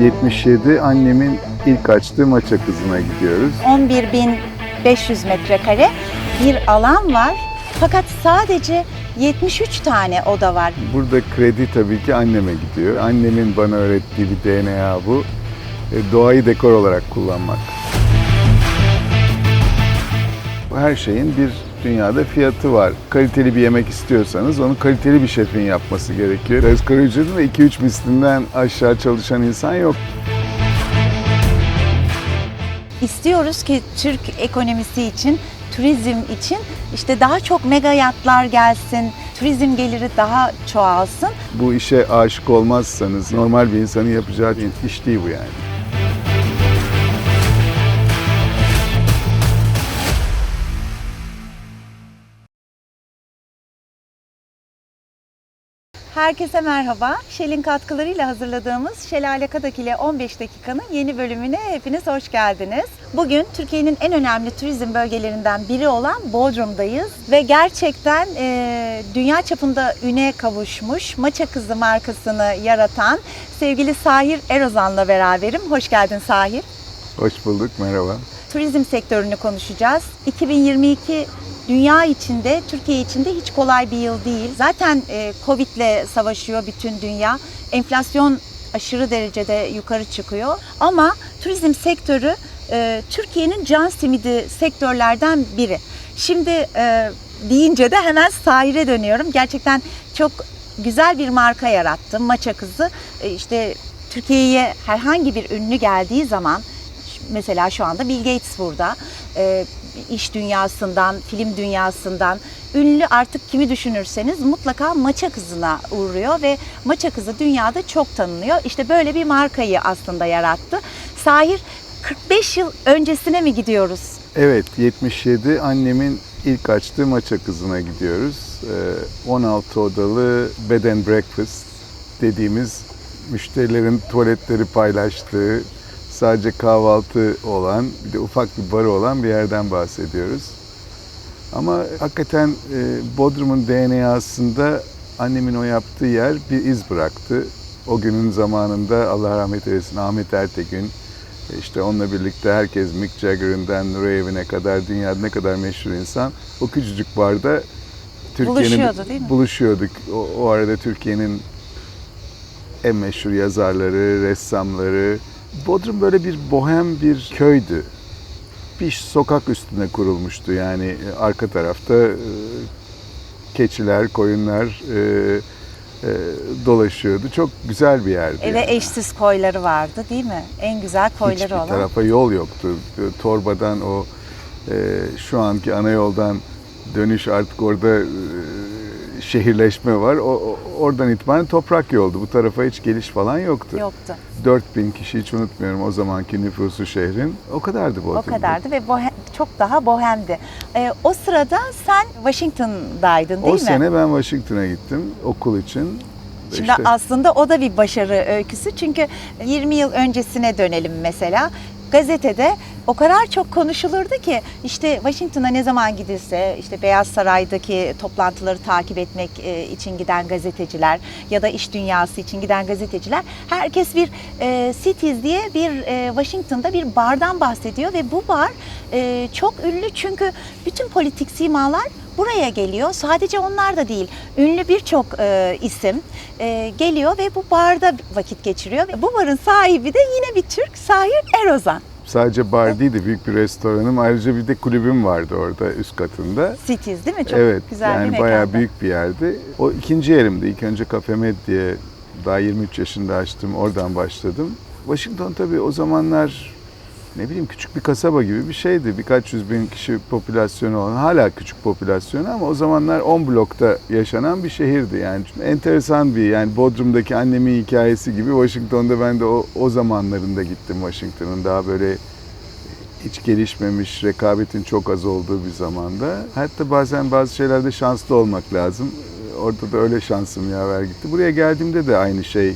77 annemin ilk açtığı maça kızına gidiyoruz. 11.500 metrekare bir alan var. Fakat sadece 73 tane oda var. Burada kredi tabii ki anneme gidiyor. Annemin bana öğrettiği bir DNA bu. E, Doğayı dekor olarak kullanmak. Her şeyin bir dünyada fiyatı var. Kaliteli bir yemek istiyorsanız onu kaliteli bir şefin yapması gerekiyor. Asgari ücretin de 2-3 mislinden aşağı çalışan insan yok. İstiyoruz ki Türk ekonomisi için, turizm için işte daha çok mega yatlar gelsin, turizm geliri daha çoğalsın. Bu işe aşık olmazsanız normal bir insanın yapacağı iş değil bu yani. Herkese merhaba. Shell'in katkılarıyla hazırladığımız Şelale Kadak ile 15 dakikanın yeni bölümüne hepiniz hoş geldiniz. Bugün Türkiye'nin en önemli turizm bölgelerinden biri olan Bodrum'dayız ve gerçekten e, dünya çapında üne kavuşmuş Maça Kızı markasını yaratan sevgili Sahir Erozan'la beraberim. Hoş geldin Sahir. Hoş bulduk, merhaba. Turizm sektörünü konuşacağız. 2022 dünya içinde, Türkiye içinde hiç kolay bir yıl değil. Zaten e, Covid'le savaşıyor bütün dünya. Enflasyon aşırı derecede yukarı çıkıyor. Ama turizm sektörü e, Türkiye'nin can simidi sektörlerden biri. Şimdi e, deyince de hemen sahile dönüyorum. Gerçekten çok güzel bir marka yarattım. Maça Kızı. E, işte Türkiye'ye herhangi bir ünlü geldiği zaman mesela şu anda Bill Gates burada. Ee, iş dünyasından, film dünyasından ünlü artık kimi düşünürseniz mutlaka Maça Kızı'na uğruyor ve Maça Kızı dünyada çok tanınıyor. İşte böyle bir markayı aslında yarattı. Sahir 45 yıl öncesine mi gidiyoruz? Evet, 77 annemin ilk açtığı maça kızına gidiyoruz. Ee, 16 odalı bed and breakfast dediğimiz müşterilerin tuvaletleri paylaştığı, sadece kahvaltı olan, bir de ufak bir barı olan bir yerden bahsediyoruz. Ama hakikaten e, Bodrum'un DNA'sında annemin o yaptığı yer bir iz bıraktı. O günün zamanında Allah rahmet eylesin Ahmet Ertegün, e, işte onunla birlikte herkes Mick Jagger'ından Nuray Evi'ne kadar dünyada ne kadar meşhur insan o küçücük barda Buluşuyordu, değil mi? buluşuyorduk. O, o arada Türkiye'nin en meşhur yazarları, ressamları. Bodrum böyle bir bohem bir köydü. Bir sokak üstüne kurulmuştu yani e, arka tarafta e, keçiler, koyunlar e, e, dolaşıyordu. Çok güzel bir yerdi. Ve yani. eşsiz koyları vardı değil mi? En güzel koyları Hiçbir olan. tarafa yol yoktu. Torbadan o e, şu anki ana yoldan dönüş artık orada e, şehirleşme var. O, o- oradan itibaren toprak yoldu. Bu tarafa hiç geliş falan yoktu. Yoktu. 4000 kişi hiç unutmuyorum o zamanki nüfusu şehrin. O kadardı Bodrum'da. O kadardı ve bohem- çok daha bohemdi. E, o sırada sen Washington'daydın değil O mi? sene ben Washington'a gittim okul için. Şimdi İşte- aslında o da bir başarı öyküsü. Çünkü 20 yıl öncesine dönelim mesela. Gazetede o kadar çok konuşulurdu ki işte Washington'a ne zaman gidilse işte Beyaz Saray'daki toplantıları takip etmek e, için giden gazeteciler ya da iş dünyası için giden gazeteciler herkes bir e, Cities diye bir e, Washington'da bir bardan bahsediyor ve bu bar e, çok ünlü çünkü bütün politik simalar buraya geliyor. Sadece onlar da değil. Ünlü birçok e, isim e, geliyor ve bu barda vakit geçiriyor. Bu barın sahibi de yine bir Türk Sahir Erozan. Sadece bar değildi, büyük bir restoranım. Ayrıca bir de kulübüm vardı orada üst katında. Cities değil mi? Çok evet, güzel bir yani mekanda. bayağı büyük bir yerdi. O ikinci yerimdi. İlk önce Med diye daha 23 yaşında açtım. Oradan başladım. Washington tabii o zamanlar ne bileyim küçük bir kasaba gibi bir şeydi. Birkaç yüz bin kişi popülasyonu olan, hala küçük popülasyonu ama o zamanlar 10 blokta yaşanan bir şehirdi. Yani enteresan bir yani Bodrum'daki annemin hikayesi gibi Washington'da ben de o, o zamanlarında gittim Washington'ın daha böyle hiç gelişmemiş, rekabetin çok az olduğu bir zamanda. Hatta bazen bazı şeylerde şanslı olmak lazım. Orada da öyle şansım yaver gitti. Buraya geldiğimde de aynı şey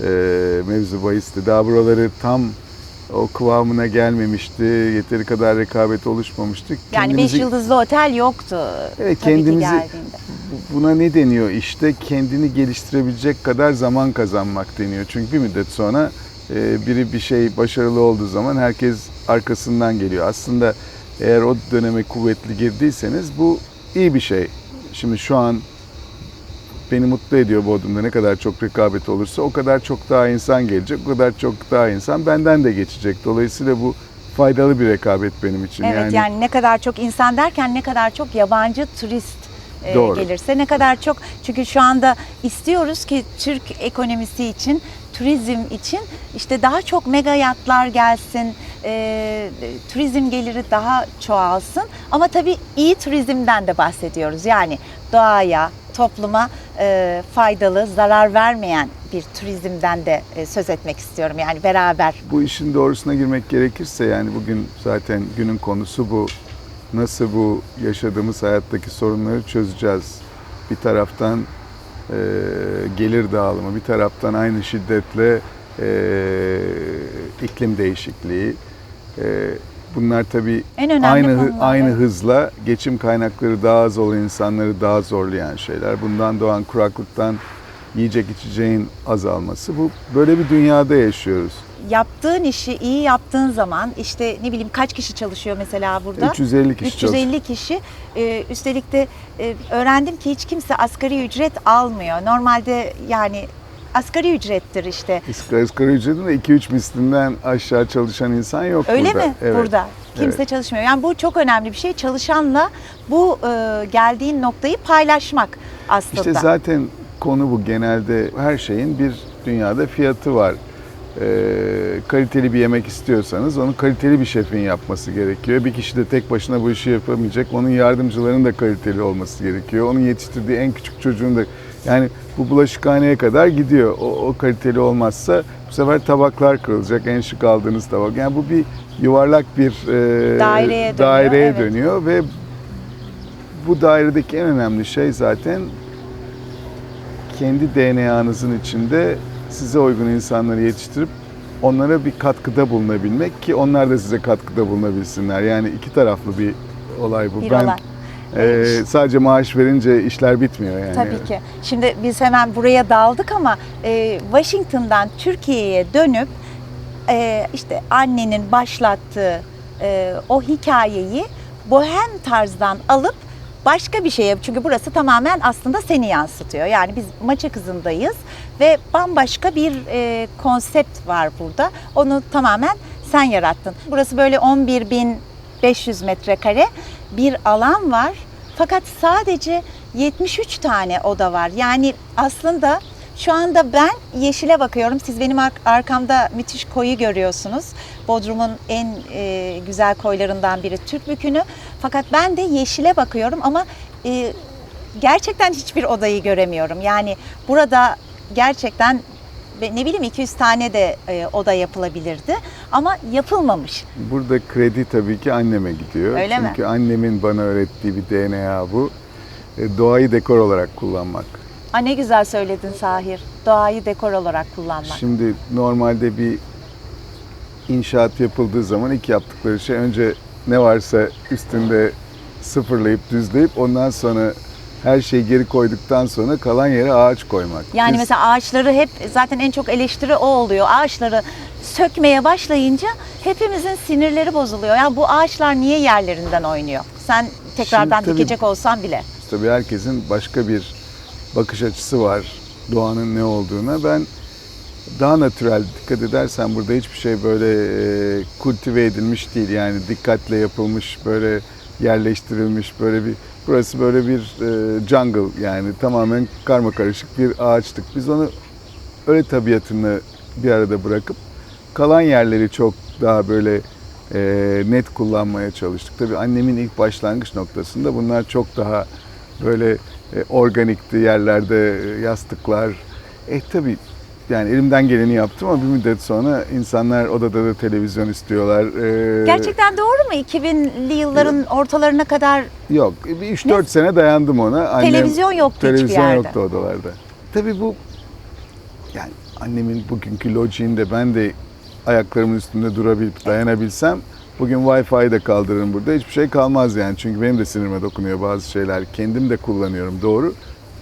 e, mevzu bahisti. Daha buraları tam o kıvamına gelmemişti. Yeteri kadar rekabet oluşmamıştı. Yani 5 Kendimizi- yıldızlı otel yoktu. Evet, tabii kendimizi- Buna ne deniyor işte? Kendini geliştirebilecek kadar zaman kazanmak deniyor. Çünkü bir müddet sonra e, biri bir şey başarılı olduğu zaman herkes arkasından geliyor. Aslında eğer o döneme kuvvetli girdiyseniz bu iyi bir şey. Şimdi şu an beni mutlu ediyor Bodrum'da ne kadar çok rekabet olursa o kadar çok daha insan gelecek, o kadar çok daha insan benden de geçecek. Dolayısıyla bu faydalı bir rekabet benim için. Evet yani, ne kadar çok insan derken ne kadar çok yabancı turist e, Doğru. gelirse ne kadar çok çünkü şu anda istiyoruz ki Türk ekonomisi için turizm için işte daha çok mega yatlar gelsin e, turizm geliri daha çoğalsın ama tabii iyi turizmden de bahsediyoruz yani doğaya topluma e, faydalı zarar vermeyen bir turizmden de e, söz etmek istiyorum yani beraber Bu işin doğrusuna girmek gerekirse yani bugün zaten günün konusu bu. Nasıl bu yaşadığımız hayattaki sorunları çözeceğiz? Bir taraftan e, gelir dağılımı, bir taraftan aynı şiddetle e, iklim değişikliği. E, bunlar tabii aynı hı- konular, aynı hızla geçim kaynakları daha az olan insanları daha zorlayan şeyler. Bundan doğan kuraklıktan yiyecek içeceğin azalması. Bu böyle bir dünyada yaşıyoruz. yaptığın işi iyi yaptığın zaman işte ne bileyim kaç kişi çalışıyor mesela burada? 350 kişi 350 kişi. Ee, üstelik de e, öğrendim ki hiç kimse asgari ücret almıyor. Normalde yani asgari ücrettir işte. Asgari, ücretin de 2-3 mislinden aşağı çalışan insan yok Öyle burada. mi Evet. burada? Kimse evet. çalışmıyor. Yani bu çok önemli bir şey. Çalışanla bu e, geldiğin noktayı paylaşmak aslında. İşte zaten konu bu. Genelde her şeyin bir dünyada fiyatı var. Ee, kaliteli bir yemek istiyorsanız onu kaliteli bir şefin yapması gerekiyor. Bir kişi de tek başına bu işi yapamayacak. Onun yardımcılarının da kaliteli olması gerekiyor. Onun yetiştirdiği en küçük çocuğun da yani bu bulaşıkhaneye kadar gidiyor. O, o kaliteli olmazsa bu sefer tabaklar kırılacak. En şık aldığınız tabak. Yani bu bir yuvarlak bir e, Daireye dönüyor, daireye evet. dönüyor ve bu dairedeki en önemli şey zaten kendi DNA'nızın içinde size uygun insanları yetiştirip onlara bir katkıda bulunabilmek ki onlar da size katkıda bulunabilsinler. Yani iki taraflı bir olay bu. Bir ben olay. E, sadece maaş verince işler bitmiyor yani. Tabii ki. Şimdi biz hemen buraya daldık ama e, Washington'dan Türkiye'ye dönüp e, işte annenin başlattığı e, o hikayeyi bohem tarzdan alıp başka bir şeye çünkü burası tamamen aslında seni yansıtıyor. Yani biz maça kızındayız ve bambaşka bir e, konsept var burada. Onu tamamen sen yarattın. Burası böyle 11.500 metrekare bir alan var. Fakat sadece 73 tane oda var. Yani aslında şu anda ben yeşile bakıyorum. Siz benim ar- arkamda müthiş koyu görüyorsunuz. Bodrum'un en e, güzel koylarından biri Türk Bükünü. Fakat ben de yeşile bakıyorum ama e, gerçekten hiçbir odayı göremiyorum. Yani burada gerçekten ne bileyim 200 tane de e, oda yapılabilirdi ama yapılmamış. Burada kredi tabii ki anneme gidiyor. Öyle mi? Çünkü annemin bana öğrettiği bir DNA bu. E, Doğayı dekor olarak kullanmak. Aa, ne güzel söyledin Sahir. Doğayı dekor olarak kullanmak. Şimdi normalde bir inşaat yapıldığı zaman ilk yaptıkları şey önce ne varsa üstünde sıfırlayıp düzleyip ondan sonra her şeyi geri koyduktan sonra kalan yere ağaç koymak. Yani Biz- mesela ağaçları hep zaten en çok eleştiri o oluyor. Ağaçları sökmeye başlayınca hepimizin sinirleri bozuluyor. Ya bu ağaçlar niye yerlerinden oynuyor? Sen tekrardan Şimdi tabii- dikecek olsan bile. Tabii herkesin başka bir bakış açısı var doğanın ne olduğuna. Ben daha natürel dikkat edersen burada hiçbir şey böyle e, kultive edilmiş değil. Yani dikkatle yapılmış, böyle yerleştirilmiş böyle bir burası böyle bir e, jungle yani tamamen karma karışık bir ağaçlık. Biz onu öyle tabiatını bir arada bırakıp kalan yerleri çok daha böyle e, net kullanmaya çalıştık. Tabii annemin ilk başlangıç noktasında bunlar çok daha böyle e, organikti yerlerde e, yastıklar. E tabii yani elimden geleni yaptım ama bir müddet sonra insanlar odada da televizyon istiyorlar. E, Gerçekten doğru mu? 2000'li yılların ortalarına kadar Yok, bir 3-4 sene dayandım ona. Annem, Televizyon yoktu hiçbir Televizyon yerde. yoktu odalarda. Tabii bu yani annemin bugünkü lojiğinde ben de ayaklarımın üstünde durabilip dayanabilsem bugün Wi-Fi'yi de kaldırırım burada. Hiçbir şey kalmaz yani. Çünkü benim de sinirime dokunuyor bazı şeyler. Kendim de kullanıyorum doğru.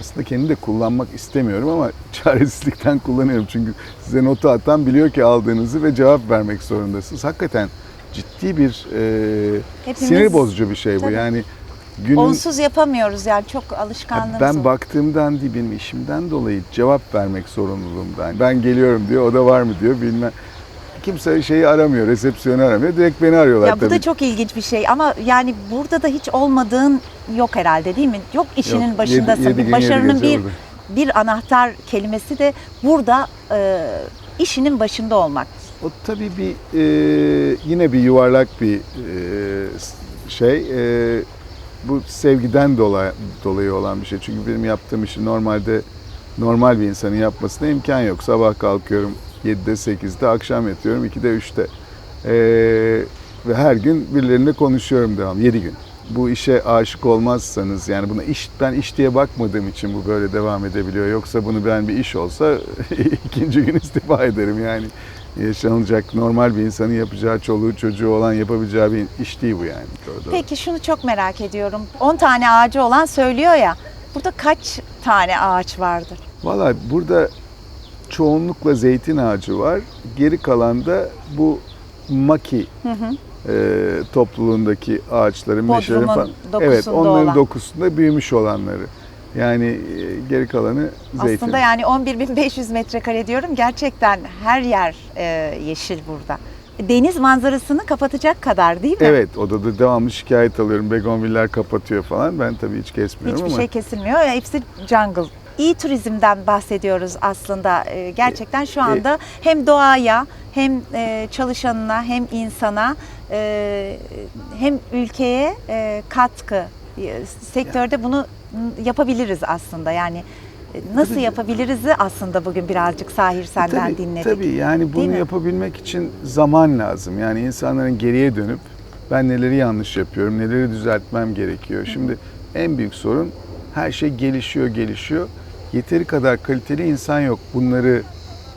Aslında kendi de kullanmak istemiyorum ama çaresizlikten kullanıyorum. Çünkü size notu atan biliyor ki aldığınızı ve cevap vermek zorundasınız. Hakikaten ciddi bir e, Hepimiz- sinir bozucu bir şey bu. Tabii. Yani günün Onsuz yapamıyoruz yani çok alışkanlığımız ben baktığımdan değil benim işimden dolayı cevap vermek zorunluluğumdan. Ben geliyorum diyor, o da var mı diyor bilmem. Kimse şeyi aramıyor, resepsiyonu aramıyor. Direkt beni arıyorlar Ya bu tabii. da çok ilginç bir şey ama yani burada da hiç olmadığın yok herhalde değil mi? Yok işinin Yok, başındasın. yedi- yedi yedi Başarının bir burada. bir anahtar kelimesi de burada e, işinin başında olmak. O tabii bir e, yine bir yuvarlak bir e, şey. E, bu sevgiden dolayı, dolayı olan bir şey. Çünkü benim yaptığım işi normalde normal bir insanın yapmasına imkan yok. Sabah kalkıyorum 7'de 8'de, akşam yatıyorum 2'de 3'te. E, ve her gün birileriyle konuşuyorum devam 7 gün. Bu işe aşık olmazsanız yani buna iş ben iş diye bakmadığım için bu böyle devam edebiliyor. Yoksa bunu ben bir iş olsa ikinci gün istifa ederim yani yaşanılacak normal bir insanın yapacağı çoluğu çocuğu olan yapabileceği bir iş değil bu yani. Doğru. Peki şunu çok merak ediyorum. 10 tane ağacı olan söylüyor ya. Burada kaç tane ağaç vardır? Valla burada çoğunlukla zeytin ağacı var. Geri kalan da bu maki Hı hı. e, topluluğundaki ağaçların, meşelerin falan. Evet, onların olan. dokusunda büyümüş olanları. Yani e, geri kalanı zeytin. Aslında yani 11.500 metrekare diyorum. Gerçekten her yer e, yeşil burada. Deniz manzarasını kapatacak kadar değil mi? Evet, odada devamlı şikayet alıyorum. Begonviller kapatıyor falan. Ben tabii hiç kesmiyorum Hiçbir ama. şey kesilmiyor. Hepsi jungle. İyi turizmden bahsediyoruz aslında. Ee, Gerçekten şu anda hem doğaya hem e, çalışanına hem insana e, hem ülkeye e, katkı e, sektörde bunu yapabiliriz aslında. Yani e, nasıl Tabii. yapabiliriz'i aslında bugün birazcık Sahir senden tabii, dinledik. Tabii yani bunu Değil mi? yapabilmek için zaman lazım. Yani insanların geriye dönüp ben neleri yanlış yapıyorum, neleri düzeltmem gerekiyor. Şimdi en büyük sorun her şey gelişiyor, gelişiyor. Yeteri kadar kaliteli insan yok. Bunları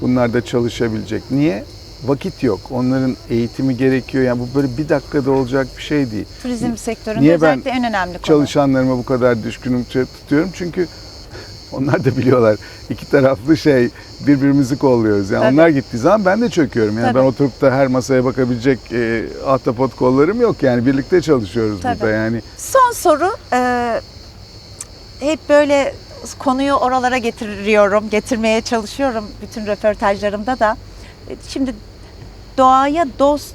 bunlarda çalışabilecek. Niye? Vakit yok. Onların eğitimi gerekiyor. Yani bu böyle bir dakikada olacak bir şey değil. Turizm sektöründe Niye ben özellikle en önemli konu. Çalışanlarıma bu kadar düşkünüm tutuyorum çünkü onlar da biliyorlar iki taraflı şey birbirimizi kolluyoruz. Yani Tabii. onlar gittiği zaman ben de çöküyorum. Yani Tabii. ben oturup da her masaya bakabilecek e, ahtapot kollarım yok. Yani birlikte çalışıyoruz Tabii. burada yani. Son soru. e, hep böyle konuyu oralara getiriyorum, getirmeye çalışıyorum bütün röportajlarımda da. Şimdi doğaya dost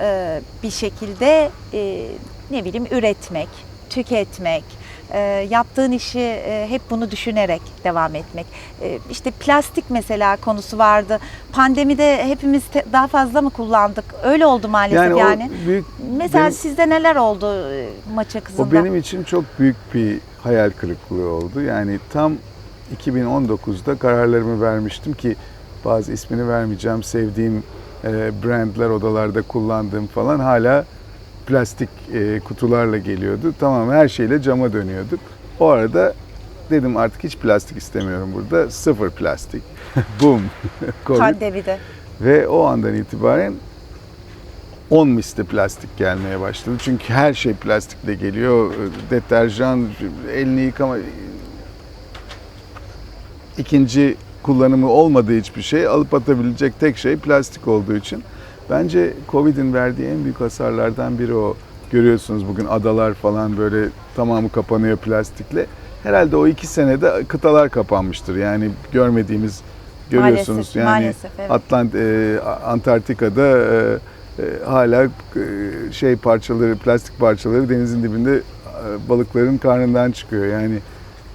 e, bir şekilde e, ne bileyim üretmek, tüketmek, e, yaptığın işi e, hep bunu düşünerek devam etmek. E, işte plastik mesela konusu vardı. Pandemide hepimiz te- daha fazla mı kullandık? Öyle oldu maalesef Yani, yani. büyük Mesela benim- sizde neler oldu e, maça kızında? O benim için çok büyük bir hayal kırıklığı oldu. Yani tam 2019'da kararlarımı vermiştim ki bazı ismini vermeyeceğim sevdiğim e, brandler odalarda kullandığım falan hala plastik e, kutularla geliyordu. Tamam her şeyle cama dönüyorduk. O arada dedim artık hiç plastik istemiyorum burada. Sıfır plastik. Boom. Pandemide. Ve o andan itibaren 10 misli plastik gelmeye başladı. Çünkü her şey plastikle geliyor. Deterjan, elini yıkama... ikinci kullanımı olmadığı hiçbir şey alıp atabilecek tek şey plastik olduğu için. Bence Covid'in verdiği en büyük hasarlardan biri o. Görüyorsunuz bugün adalar falan böyle tamamı kapanıyor plastikle. Herhalde o iki senede kıtalar kapanmıştır. Yani görmediğimiz görüyorsunuz Maalesef, yani maalesef, evet. Atlant e, Antarktika'da e, hala e, şey parçaları plastik parçaları denizin dibinde e, balıkların karnından çıkıyor. Yani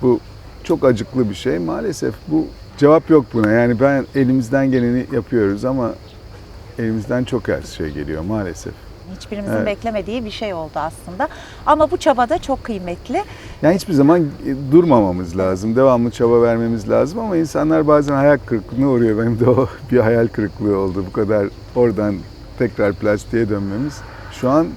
bu çok acıklı bir şey. Maalesef bu cevap yok buna. Yani ben elimizden geleni yapıyoruz ama elimizden çok az şey geliyor maalesef. Hiçbirimizin Evet. beklemediği bir şey oldu aslında. Ama bu çaba da çok kıymetli. Yani hiçbir zaman e, durmamamız lazım. Devamlı çaba vermemiz lazım ama insanlar bazen hayal kırıklığına uğruyor. Benim de o bir hayal kırıklığı oldu. Bu kadar oradan tekrar plastiğe dönmemiz. Şu an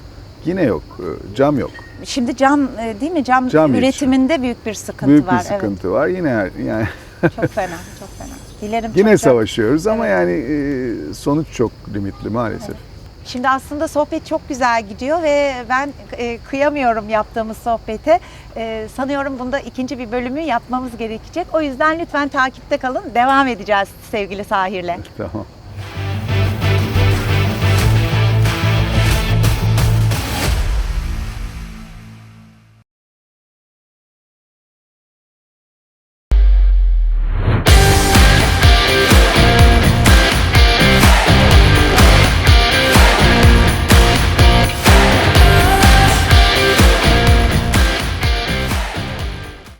yine yok. E, Cam yok. Şimdi cam e, değil mi? Cam, Cam üretiminde büyük bir sıkıntı Büyük var. bir sıkıntı var. Yine yani Evet, çok fena, çok fena. Dilerim yine çok- savaşıyoruz ama Evet. yani e, sonuç çok limitli maalesef. Şimdi aslında sohbet çok güzel gidiyor ve ben e, kıyamıyorum yaptığımız sohbete. E, sanıyorum bunda ikinci bir bölümü yapmamız gerekecek. O yüzden lütfen takipte kalın. Devam edeceğiz sevgili Sahir'le. Tamam.